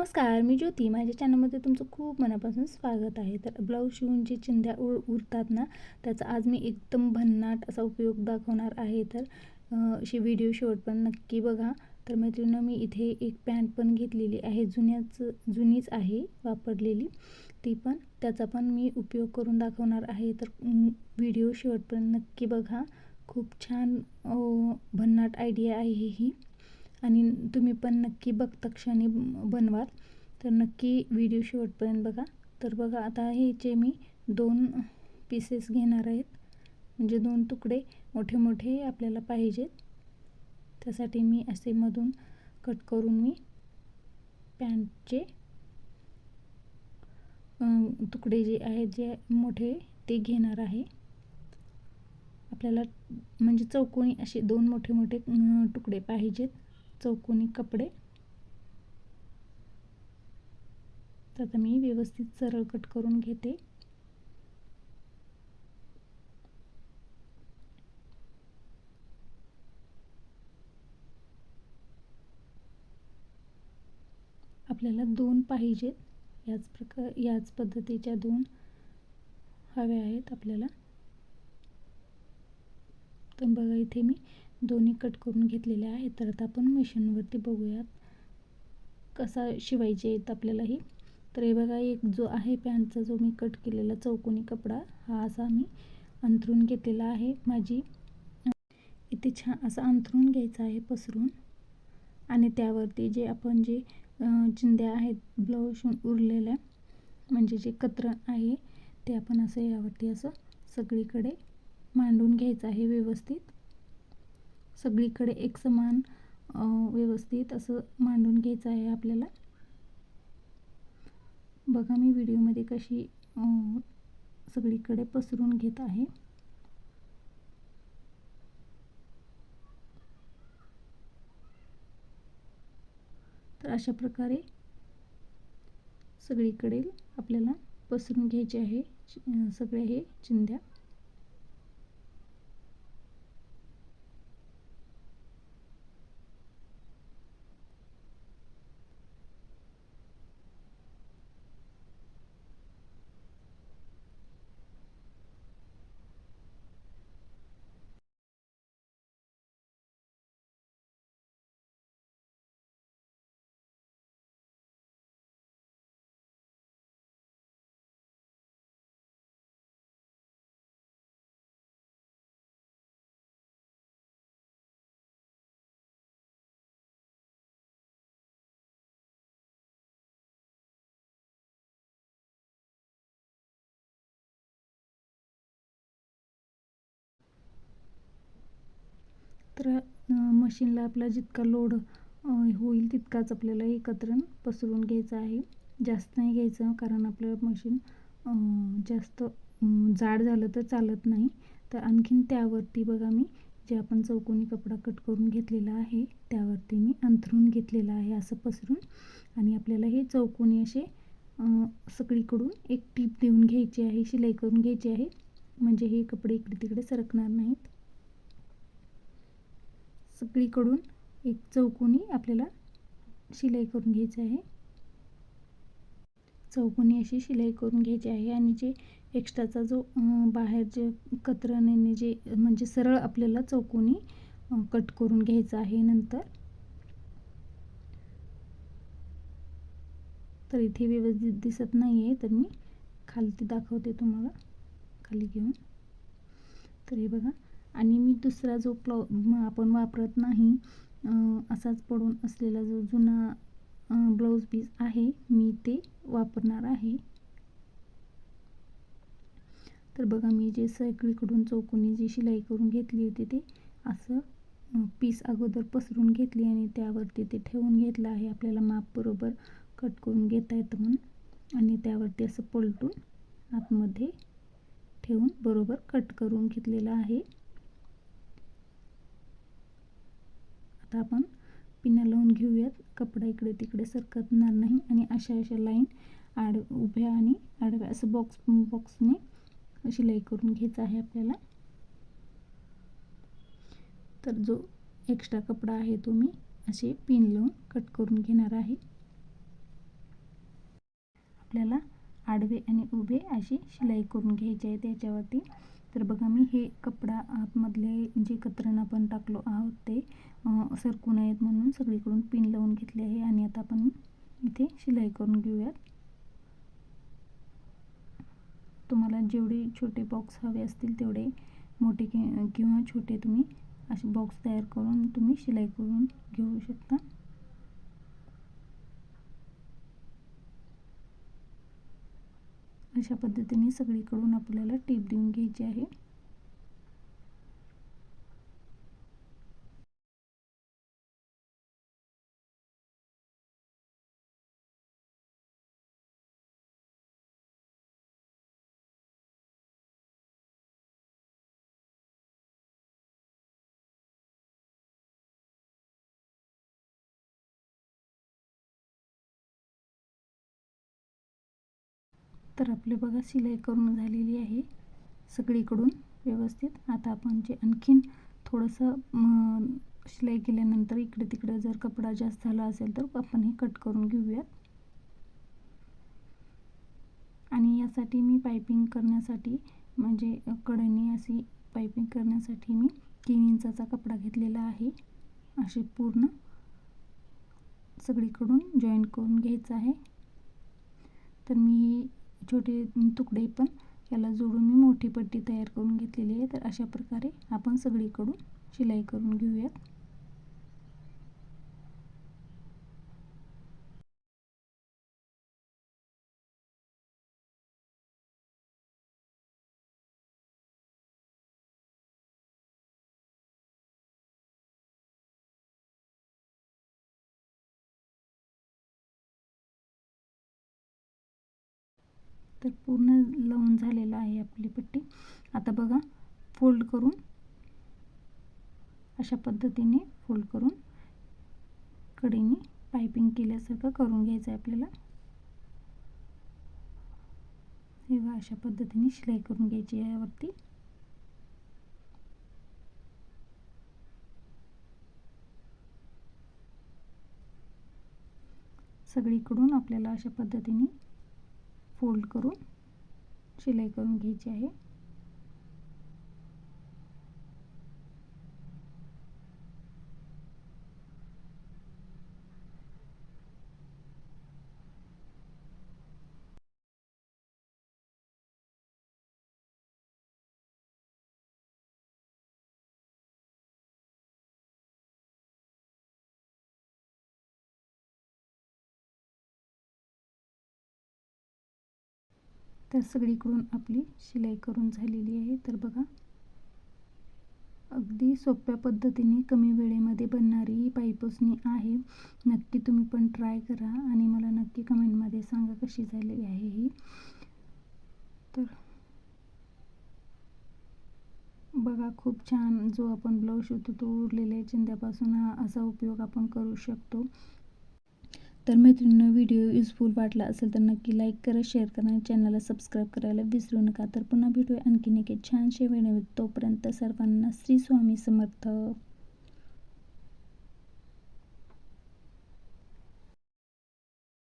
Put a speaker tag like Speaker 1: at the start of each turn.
Speaker 1: नमस्कार मी ज्योती. माझ्या चॅनलमध्ये तुमचं खूप मनापासून स्वागत आहे. तर ब्लाऊज शिवून जे चिंध्या उर उरतात ना त्याचा आज मी एकदम भन्नाट असा उपयोग दाखवणार आहे. तर अशी व्हिडिओ शेवट पण नक्की बघा. तर मैत्रिणीनं मी इथे एक पॅन्ट पण घेतलेली आहे. जुन्याच जुनीच आहे वापरलेली. ती पण त्याचा पण मी उपयोग करून दाखवणार आहे. तर व्हिडिओ शेवटपर्यंत नक्की बघा. खूप छान भन्नाट आयडिया आहे ही. आणि तुम्ही पण नक्की बघता क्षणी बनवाल. तर नक्की व्हिडिओ शेवटपर्यंत बघा. तर बघा आता ह्याचे मी दोन पीसेस घेणार आहेत म्हणजे दोन तुकडे मोठे मोठे आपल्याला पाहिजेत. त्यासाठी मी असे मधून कट करून मी पॅन्टचे तुकडे जे आहेत जे मोठे ते घेणार आहे. आपल्याला म्हणजे चौकोनी असे दोन मोठे मोठे तुकडे पाहिजेत. चौकोनी कपडे. तर आता मी व्यवस्थित सरळ कट करून घेते. आपल्याला दोन पाहिजेत. याच प्रकार याच पद्धतीच्या दोन हव्या आहेत आपल्याला. तर बघा इथे मी दोन्ही कट करून घेतलेले आहेत. तर आता आपण मशीनवरती बघूयात कसा शिवायचे आहेत आपल्यालाही तर हे बघा एक जो आहे पॅन्टचा जो मी कट केलेला चौकोनी कपडा हा असा मी अंथरून घेतलेला आहे. माझी इथे छान असा अंथरून घ्यायचा आहे पसरून. आणि त्यावरती जे आपण जे चिंद्या आहेत ब्लाऊज उरलेल्या म्हणजे जे कतरण आहे ते आपण असं यावरती असं सगळीकडे मांडून घ्यायचं आहे व्यवस्थित. सगळीकडे एक समान व्यवस्थित असं मांडून घ्यायचं आहे आपल्याला. बघा मी व्हिडिओमध्ये कशी सगळीकडे पसरून घेत आहे. तर अशा प्रकारे सगळीकडे आपल्याला पसरून घ्यायचे आहे सगळे हे चिंध्या. मशीनला आपला जितका लोड होईल तितकाच आपल्याला एकत्र पसरून घ्यायचं आहे. जास्त नाही घ्यायचं कारण आपलं मशीन जास्त जाड झालं तर चालत नाही. तर आणखीन त्यावरती बघा मी जे आपण चौकोनी कपडा कट करून घेतलेला आहे त्यावरती मी अंथरून घेतलेला आहे असं पसरून. आणि आपल्याला हे चौकोनी असे सगळीकडून एक टीप देऊन घ्यायची आहे शिलाई करून घ्यायची आहे. म्हणजे हे कपडे इकडे तिकडे सरकणार नाहीत. सगळीकडून एक चौकोनी आपल्याला शिलाई करून घ्यायची आहे. चौकोनी अशी शिलाई करून घ्यायची आहे आणि जे एक्स्ट्राचा जो बाहेर जे कतरणीने जे म्हणजे सरळ आपल्याला चौकोनी कट करून घ्यायचं आहे नंतर. तर इथे व्यवस्थित दिसत नाही आहे तर मी खालती दाखवते तुम्हाला. खाली घेऊन. तर हे बघा. आणि मी दुसरा जो प्लॉ आपण वापरत नाही असाच पडून असलेला जो जुना ब्लाऊज पीस आहे मी ते वापरणार आहे. तर बघा मी जे सगळीकडून चौकोनी जी शिलाई करून घेतली होती ते असं पीस अगोदर पसरून घेतली आणि त्यावरती ते ठेवून घेतलं आहे. आपल्याला माप बरोबर कट करून घेता येतं म्हणून. आणि त्यावरती असं पलटून आतमध्ये ठेवून बरोबर कट करून घेतलेलं आहे. आता आपण पिना लावून घेऊयात. कपडा इकडे तिकडे सरकतणार नाही आणि अशा अशा लाईन आड उभ्या आणि आडव्या असं बॉक्स बॉक्सने शिलाई करून घ्यायचं आहे आपल्याला. तर जो एक्स्ट्रा कपडा आहे तो मी असे पिन लावून कट करून घेणार आहे. आपल्याला आडवे आणि उभे अशी शिलाई करून घ्यायची आहे त्याच्यावरती. तर बघा मी हे कपडा आतमधले जे कतरण आपण टाकलो आहोत ते सरकू नयेत म्हणून सगळीकडून पिन लावून घेतले आहे आणि आता आपण इथे शिलाई करून घेऊयात. तुम्हाला जेवढे छोटे बॉक्स हवे असतील तेवढे मोठे कि किंवा छोटे तुम्ही असे बॉक्स तयार करून तुम्ही शिलाई करून घेऊ शकता. अशा पद्धतीने सगळीकडून आपल्याला टीप देऊन घ्यायची आहे. तर आपले बघा शिलाई करून झालेली आहे. सगळीकडून व्यवस्थित. आता आपण जे आणखीन थोडंसं शिलाई केल्यानंतर इकडे तिकडे जर कपडा जास्त झाला असेल तर आपण हे कट करून घेऊयात. आणि यासाठी मी पायपिंग करण्यासाठी म्हणजे कडेने अशी पायपिंग करण्यासाठी मी तीन इंचाचा कपडा घेतलेला आहे. असे पूर्ण सगळीकडून जॉईन करून घ्यायचं आहे. तर मी छोटे तुकडे पण याला जोडून मी मोठी पट्टी तयार करून घेतलेली आहे. तर अशा प्रकारे आपण सगळीकडून शिलाई करून घेऊयात. तर पूर्ण लावून झालेलं आहे आपली पट्टी. आता बघा फोल्ड करून अशा पद्धतीने फोल्ड करून कडेने पायपिंग केल्यासारखं करून घ्यायचं आहे आपल्याला तेव्हा अशा पद्धतीने शिलाई करून घ्यायची आहे यावरती. सगळीकडून आपल्याला अशा पद्धतीने फोल्ड करून शिलाई करून घ्यायची आहे. तर सगळीकडून आपली शिलाई करून झालेली आहे. तर बघा अगदी सोप्या पद्धतीने कमी वेळेमध्ये बनणारी ही पायपुसणी आहे. नक्की तुम्ही पण ट्राय करा आणि मला नक्की कमेंटमध्ये सांगा कशी झाली आहे ही. तर बघा खूप छान जो आपण ब्लाऊज शिवतो तो उरलेल्या चिंध्यापासून हा असा उपयोग आपण करू शकतो. तर मैत्रिणींनो व्हिडिओ युजफुल वाटला असेल तर नक्की लाईक करा शेअर करा आणि चॅनलला सबस्क्राईब करायला विसरू नका. तर पुन्हा भेटूया. आणखीन एक छानशे वेळेवर तोपर्यंत सर्वांना श्री स्वामी समर्थ.